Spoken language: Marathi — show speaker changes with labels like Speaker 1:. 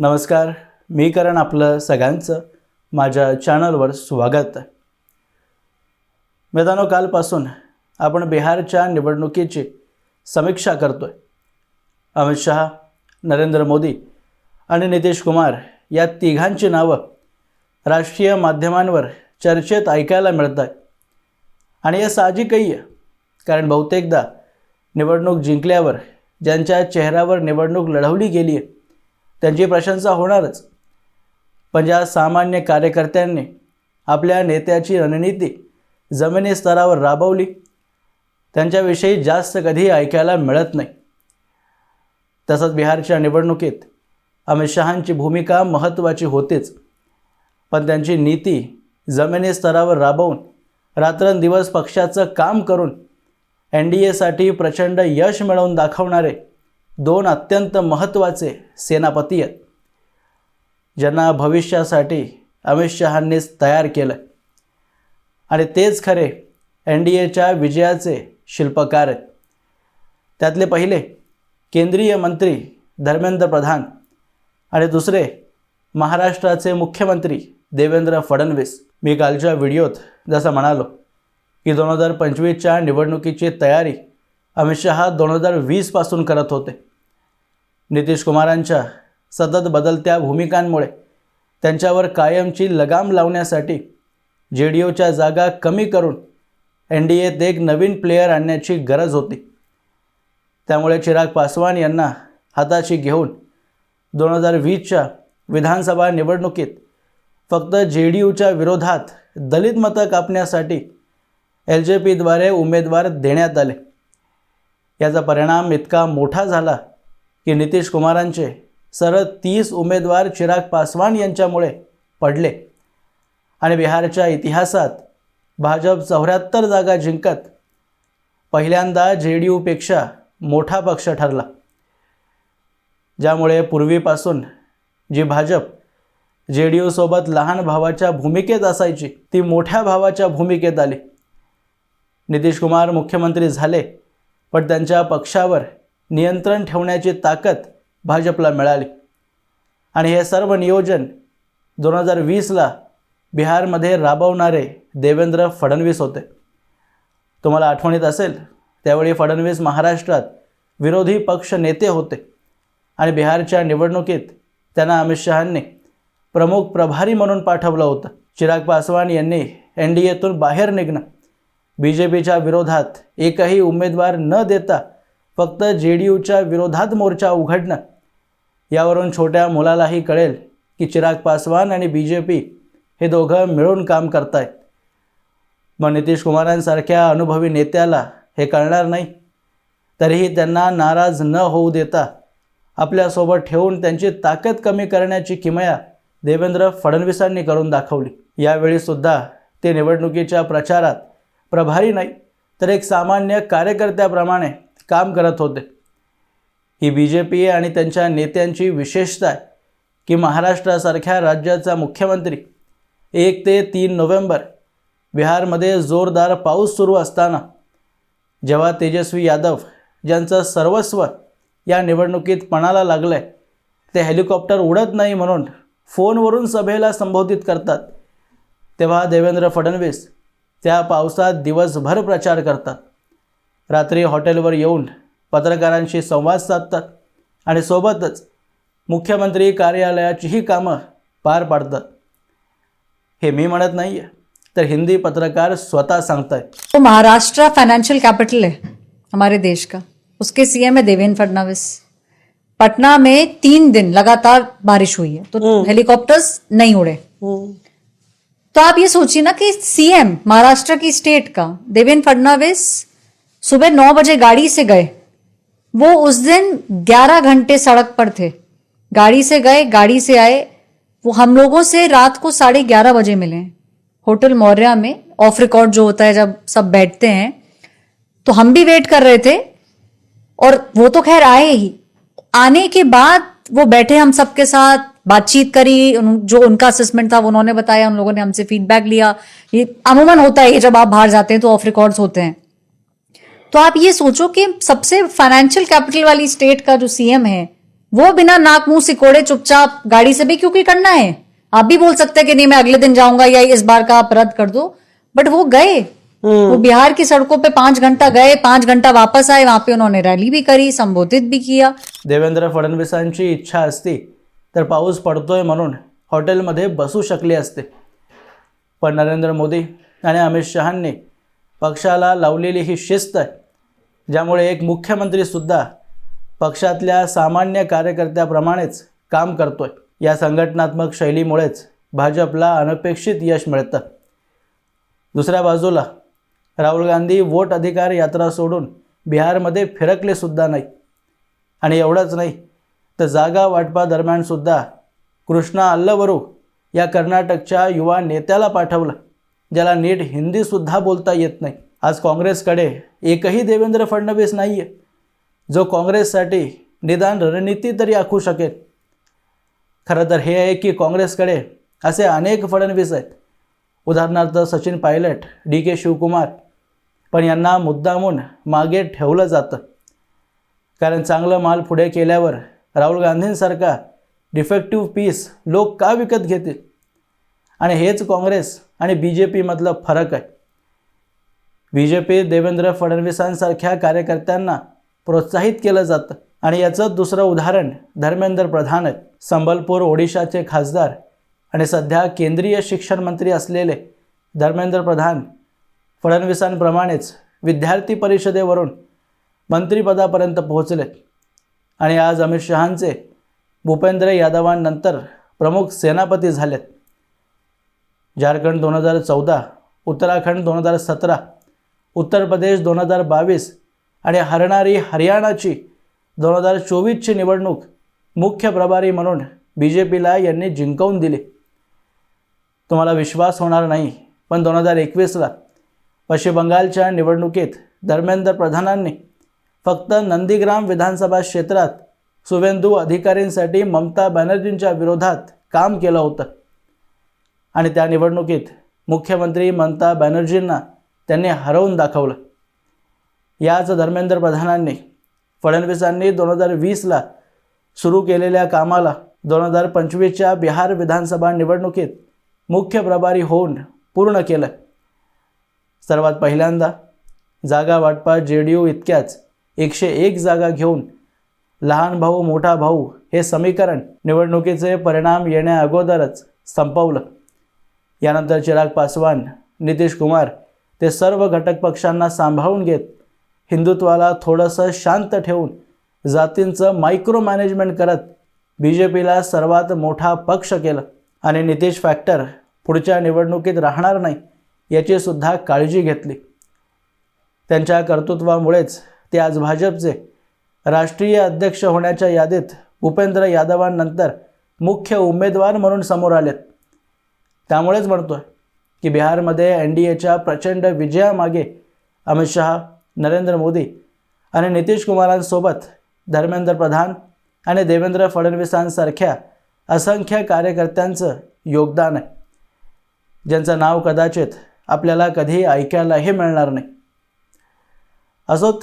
Speaker 1: नमस्कार मी करण आपलं सगळ्यांचं माझ्या चॅनलवर स्वागत. आहे कालपासून आपण बिहारच्या निवडणुकीची समीक्षा करतो आहे अमित शहा नरेंद्र मोदी आणि नितीश कुमार या तिघांची नावं राष्ट्रीय माध्यमांवर चर्चेत ऐकायला मिळत आहे आणि हे साहजिकही आहे कारण बहुतेकदा निवडणूक जिंकल्यावर ज्यांच्या चेहऱ्यावर निवडणूक लढवली गेली आहे त्यांची प्रशंसा होणारच. पण ज्या सामान्य कार्यकर्त्यांनी आपल्या नेत्याची रणनीती जमिनी स्तरावर राबवली त्यांच्याविषयी जास्त कधी ऐकायला मिळत नाही. तसंच बिहारच्या निवडणुकीत अमित शहांची भूमिका महत्त्वाची होतीच. पण त्यांची नीती जमिनी स्तरावर राबवून रात्रंदिवस पक्षाचं काम करून एन डी एसाठी प्रचंड यश मिळवून दाखवणारे दोन अत्यंत महत्त्वाचे सेनापती आहेत ज्यांना भविष्यासाठी अमित शहांनीच तयार केलं आणि तेच खरे एन डी एच्या विजयाचे शिल्पकार आहेत. त्यातले पहिले केंद्रीय मंत्री धर्मेंद्र प्रधान आणि दुसरे महाराष्ट्राचे मुख्यमंत्री देवेंद्र फडणवीस. मी कालच्या व्हिडिओत जसं म्हणालो की दोन हजार पंचवीसच्या निवडणुकीची तयारी अमित शहा दोन हजार वीसपासून करत होते. नितीश कुमारांच्या सतत बदलत्या भूमिकांमुळे त्यांच्यावर कायमची लगाम लावण्यासाठी जे डी ओच्या जागा कमी करून एन डी एत एक नवीन प्लेयर आणण्याची गरज होती. त्यामुळे चिराग पासवान यांना हाताशी घेऊन दोन हजार वीसच्या विधानसभा निवडणुकीत फक्त जे डी यूच्या विरोधात दलित मतं कापण्यासाठी एल जे पीद्वारे उमेदवार देण्यात आले. याचा परिणाम इतका मोठा झाला की नितीश कुमारांचे सरळ तीस उमेदवार चिराग पासवान यांच्यामुळे पडले. आणि बिहारच्या इतिहासात भाजप चौऱ्याहत्तर जागा जिंकत पहिल्यांदा जे डी यूपेक्षा मोठा पक्ष ठरला. ज्यामुळे पूर्वीपासून जी भाजप जे डी यूसोबत लहान भावाच्या भूमिकेत असायची ती मोठ्या भावाच्या भूमिकेत आली. नितीश कुमार मुख्यमंत्री झाले पण त्यांच्या पक्षावर नियंत्रण ठेवण्याची ताकद भाजपला मिळाली. आणि हे सर्व नियोजन दोन हजार वीसला बिहारमध्ये राबवणारे देवेंद्र फडणवीस होते. तुम्हाला आठवणीत असेल त्यावेळी फडणवीस महाराष्ट्रात विरोधी पक्ष नेते होते आणि बिहारच्या निवडणुकीत त्यांना अमित शहांनी प्रमुख प्रभारी म्हणून पाठवलं होतं. चिराग पासवान यांनी एन डी एतून बाहेर निघणं बी जे पीच्या विरोधात एकही उमेदवार न देता फक्त जे डी यूच्या विरोधात मोर्चा उघडणं. यावरून छोट्या मुलालाही कळेल की चिराग पासवान आणि बी जे पी हे दोघं मिळून काम करतायत मग नितीश कुमारांसारख्या अनुभवी नेत्याला हे कळणार नाही. तरीही त्यांना नाराज न होऊ देता आपल्यासोबत ठेवून त्यांची ताकद कमी करण्याची किमया देवेंद्र फडणवीसांनी करून दाखवली. यावेळीसुद्धा ते निवडणुकीच्या प्रचारात प्रभारी नाही तर एक सामान्य कार्यकर्त्याप्रमाणे काम करत होते. ही बी जे पी आणि त्यांच्या नेत्यांची विशेषता आहे की महाराष्ट्रासारख्या राज्याचा मुख्यमंत्री एक ते तीन नोव्हेंबर बिहारमध्ये जोरदार पाऊस सुरू असताना जेव्हा तेजस्वी यादव ज्यांचं सर्वस्व या निवडणुकीत पणाला लागलं आहे ते हेलिकॉप्टर उडत नाही म्हणून फोनवरून सभेला संबोधित करतात तेव्हा देवेंद्र फडणवीस त्या पावसात दिवसभर प्रचार करतात. रात्री हॉटेलवर येऊन पत्रकारांशी संवाद साधतात आणि सोबतच मुख्यमंत्री कार्यालयाचीही कामं पार पाडतात. हे मी म्हणत नाही आहे तर हिंदी पत्रकार स्वतः सांगतायत.
Speaker 2: तो महाराष्ट्र फाइनेंशियल कैपिटल है हमारे देश का. उसके सीएम है देवेंद्र फडणवीस. पटना में तीन दिन लगातार बारिश हुई है तो हेलीकॉप्टर्स नहीं उड़े. तो आप ये सोचिए ना कि सीएम महाराष्ट्र की स्टेट का देवेंद्र फडणवीस सुबह नौ बजे गाड़ी से गए। वो उस दिन ग्यारह घंटे सड़क पर थे। गाड़ी से गए, गाड़ी से आए। वो हम लोगों से रात को साढ़े ग्यारह बजे मिले। होटल मौर्या में ऑफ़ रिकॉर्ड जो होता है जब सब बैठते हैं। तो हम भी वेट कर रहे थे। और वो तो खैर आए ही। आने के बाद वो बैठे हम सबके साथ। बातचीत करी जो उनका असेसमेंट था वो उन्होंने बताया उन लोगों ने हमसे फीडबैक लिया। ये अमूमन होता है ये जब आप बाहर जाते हैं तो ऑफ़ रिकॉर्ड्स होते हैं। तो आप ये सोचो कि सबसे फाइनेंशियल कैपिटल वाली स्टेट का जो सीएम है वो बिना नाक मुँह सिकोड़े चुपचाप गाड़ी से भी क्योंकि करना है? आप भी बोल सकते हैं कि नहीं मैं अगले दिन जाऊँगा या इस बार का आप रद्द कर दो। बट वो गए। वो बिहार की सड़कों पे पाँच घंटा गए पाँच घंटा वापस आए वहाँ पे उन्होंने रैली भी करी संबोधित भी किया।
Speaker 1: देवेंद्र फडणवीसांची इच्छा असती। तर पाऊस पडतोय म्हणून हॉटेलमध्ये बसू शकले असते. पण नरेंद्र मोदी आणि अमित शहांनी पक्षाला लावलेली ही शिस्त आहे ज्यामुळे एक मुख्यमंत्रीसुद्धा पक्षातल्या सामान्य कार्यकर्त्याप्रमाणेच काम करतोय. या संघटनात्मक शैलीमुळेच भाजपला अनपेक्षित यश मिळतं. दुसऱ्या बाजूला राहुल गांधी वोट अधिकार यात्रा सोडून बिहारमध्ये फिरकलेसुद्धा नाही. आणि एवढंच नाही तर जागा वाटपादरम्यानसुद्धा कृष्णा अल्लवरू या कर्नाटकच्या युवा नेत्याला पाठवलं ज्याला नीट हिंदीसुद्धा बोलता येत नाही. आज काँग्रेसकडे एकही देवेंद्र फडणवीस नाही आहे जो काँग्रेससाठी निदान रणनीती तरी आखू शकेल. खरं तर हे आहे की काँग्रेसकडे असे अनेक फडणवीस आहेत. उदाहरणार्थ सचिन पायलट डी के शिवकुमार पण यांना मुद्दामून मागे ठेवलं जातं. कारण चांगलं माल पुढे केल्यावर राहुल गांधींसारखा डिफेक्टिव्ह पीस लोक का विकत घेतील? आणि हेच काँग्रेस आणि बी जे पीमधलं फरक आहे. बी जे पी देवेंद्र फडणवीसांसारख्या कार्यकर्त्यांना प्रोत्साहित केलं जातं. आणि याचं दुसरं उदाहरण धर्मेंद्र प्रधान आहेत. संबलपूर ओडिशाचे खासदार आणि सध्या केंद्रीय शिक्षण मंत्री असलेले धर्मेंद्र प्रधान फडणवीसांप्रमाणेच विद्यार्थी परिषदेवरून मंत्रिपदापर्यंत पोहोचलेत आणि आज अमित शहांचे भूपेंद्र यादवांनंतर प्रमुख सेनापती झालेत. झारखंड दोन हजार चौदा उत्तराखंड दोन हजार सतरा उत्तर प्रदेश दोन हजार बावीस आणि हरणारी हरियाणाची दोन हजार चोवीसची निवडणूक मुख्य प्रभारी म्हणून बी जे पीला यांनी जिंकवून दिली. तुम्हाला विश्वास होणार नाही पण दोन हजार एकवीसला पश्चिम बंगालच्या निवडणुकीत धर्मेंद्र प्रधानांनी फक्त नंदीग्राम विधानसभा क्षेत्रात सुवेंदू अधिकारींसाठी ममता बॅनर्जींच्या विरोधात काम केलं होतं. आणि त्या निवडणुकीत मुख्यमंत्री ममता बॅनर्जींना त्यांनी हरवून दाखवलं. याच धर्मेंद्र प्रधानांनी फडणवीसांनी दोन हजार वीसला सुरू केलेल्या कामाला दोन हजार पंचवीसच्या बिहार विधानसभा निवडणुकीत मुख्य प्रभारी होऊन पूर्ण केलं. सर्वात पहिल्यांदा जागा वाटपा जे डी यू इतक्याच एकशे एक जागा घेऊन लहान भाऊ मोठा भाऊ हे समीकरण निवडणुकीचे परिणाम येण्या अगोदरच संपवलं. यानंतर चिराग पासवान नितीश कुमार ते सर्व घटक पक्षांना सांभाळून घेत हिंदुत्वाला थोडंसं शांत ठेवून जातींचं मायक्रो मॅनेजमेंट करत बी जे पीला सर्वात मोठा पक्ष केलं. आणि नितीश फॅक्टर पुढच्या निवडणुकीत राहणार नाही याचीसुद्धा काळजी घेतली. त्यांच्या कर्तृत्वामुळेच ते आज भाजपचे राष्ट्रीय अध्यक्ष होण्याच्या यादीत भूपेंद्र यादवांनंतर मुख्य उमेदवार म्हणून समोर आलेत. त्यामुळेच म्हणतो आहे की बिहारमध्ये एन डी एच्या प्रचंड विजयामागे अमित शहा नरेंद्र मोदी आणि नितीश कुमारांसोबत धर्मेंद्र प्रधान आणि देवेंद्र फडणवीसांसारख्या असंख्य कार्यकर्त्यांचं योगदान आहे. ज्यांचं नाव कदाचित आपल्याला कधी ऐकायलाही मिळणार नाही. असोत